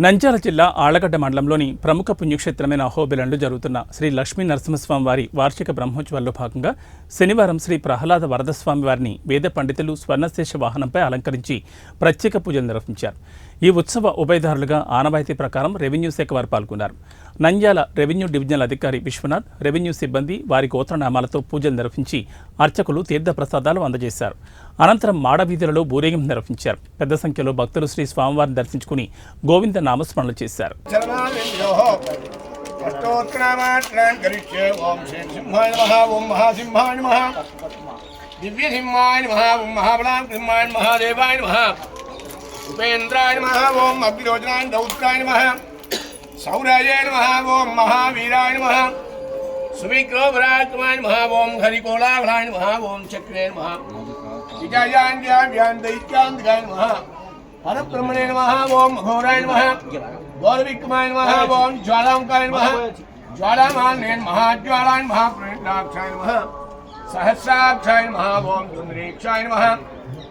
నంద్యాల జిల్లా ఆళ్ళగడ్డ మండలంలోని ప్రముఖ పుణ్యక్షేత్రమైన అహోబిలంలో జరుగుతున్న శ్రీ లక్ష్మీ నరసింహస్వామి వారి వార్షిక బ్రహ్మోత్సవాల్లో భాగంగా శనివారం శ్రీ ప్రహ్లాద వరదస్వామి వారిని వేద పండితులు స్వర్ణశేష వాహనంపై అలంకరించి ప్రత్యేక పూజలు నిర్వహించారు. ఈ ఉత్సవ ఉభయదారులుగా ఆనవాయితీ ప్రకారం రెవెన్యూ శాఖ వారు పాల్గొన్నారు. నంద్యాల రెవెన్యూ డివిజనల్ అధికారి విశ్వనాథ్ రెవెన్యూ సిబ్బంది వారి గోత్రనామాలతో పూజలు నిర్వహించి అర్చకులు తీర్థప్రసాదాలు అందజేశారు. అనంతరం మాడవీధులలో బూరేగింపు నిర్వహించారు. పెద్ద సంఖ్యలో భక్తులు శ్రీ స్వామివారిని దర్శించుకుని గోవింద నామస్మరణలు చేశారు. చరణాలింద్యోః అష్టోత్తరామాత్రాన్ దివ్యసింహాయ నమః ఓం మహాబలాం సింహాయ నమః. ఉపేంద్రాయ నమః ఓం అగ్నిరోచనాయ దౌత్రాయ నమః. సౌరాయ నమః ఓం మహావీరాయ నమః. సువిగ్రహపరాక్రమాయ నమః ఓం హరికోలాహలాయ నమః ఓం చక్రే నమః. విజయాన్యాభ్యాన్ పరబ్రహ్మణే నమః ఓం అఘోరాయ నమః గౌరవిక్రమాయ నమః ఓం జ్వాలాంకాయ నమః జ్వాలామాన్నే నమః జ్వాలాయ నమః ప్రేణాక్షాయ నమః సహస్రాక్షాయ నమః ఓం దుంద్రీక్షాయ నమః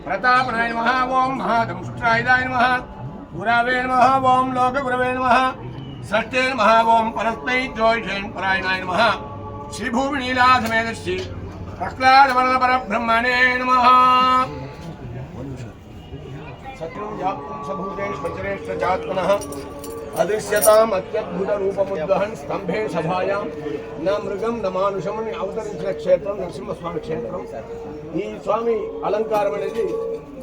ప్రతాపనాయ నమః ఓం మహాదంష్ట్రాయుధాయ నమః గురవే నమః ఓం లోకగురవే నమః షష్ఠే నమః ఓం పరస్మై జ్యోతిషేన్ పరాయణాయ నమః శ్రీభూమినీలాసమేత శ్రీ ప్రహ్లాదవరద పరబ్రహ్మణే నమః సత్యం వ్యాప్తం అదృశ్యతాం అత్యద్భుత రూపముద్వహన్ స్తంభే సభాయాం నా మృగం న మానుషం అని అవతరించిన క్షేత్రం నరసింహస్వామి క్షేత్రం ఈ స్వామి అలంకారం అనేది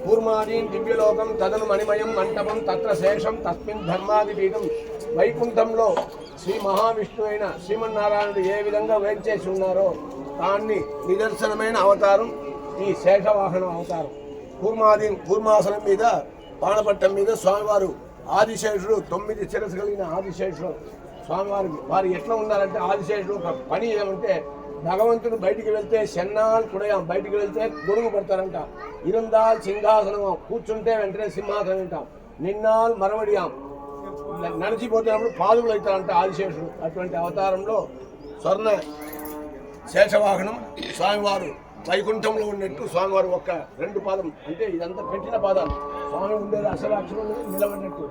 కూర్మాదీన్ దివ్యలోకం తదను మణిమయం మంటపం తత్ర శేషం తస్మిన్ ధర్మాదిపీఠం వైకుంఠంలో శ్రీ మహావిష్ణు అయిన శ్రీమన్నారాయణుడు ఏ విధంగా వేంచేసి ఉన్నారో దాన్ని నిదర్శనమైన అవతారం ఈ శేషవాహనం అవతారం. కూర్మాది కూర్మాసనం మీద పానపట్టం మీద స్వామివారు ఆదిశేషుడు తొమ్మిది శిరస్సు కలిగిన ఆదిశేషుడు స్వామివారి. వారు ఎట్లా ఉన్నారంటే ఆదిశేషుడు ఒక పని ఏమంటే భగవంతుడు బయటికి వెళ్తే చెన్నాల్ కుడయాం బయటికి వెళ్తే గొడుగు పడతారంట. ఇరుందాల్ సింహాసనం కూర్చుంటే వెంటనే సింహాసనం వింటాం. నిన్నాల్ మరవడియాం. నడిచిపోతున్నప్పుడు పాదులు అవుతారంట ఆదిశేషుడు. అటువంటి అవతారంలో స్వర్ణ శేషవాహనం స్వామివారు వైకుంఠంలో ఉన్నట్టు స్వామివారు ఒక్క రెండు పాదం అంటే ఇదంతా పెట్టిన పాదాలు. స్వామి ఉండేది అసలు అక్షరం నిలబడినట్టు.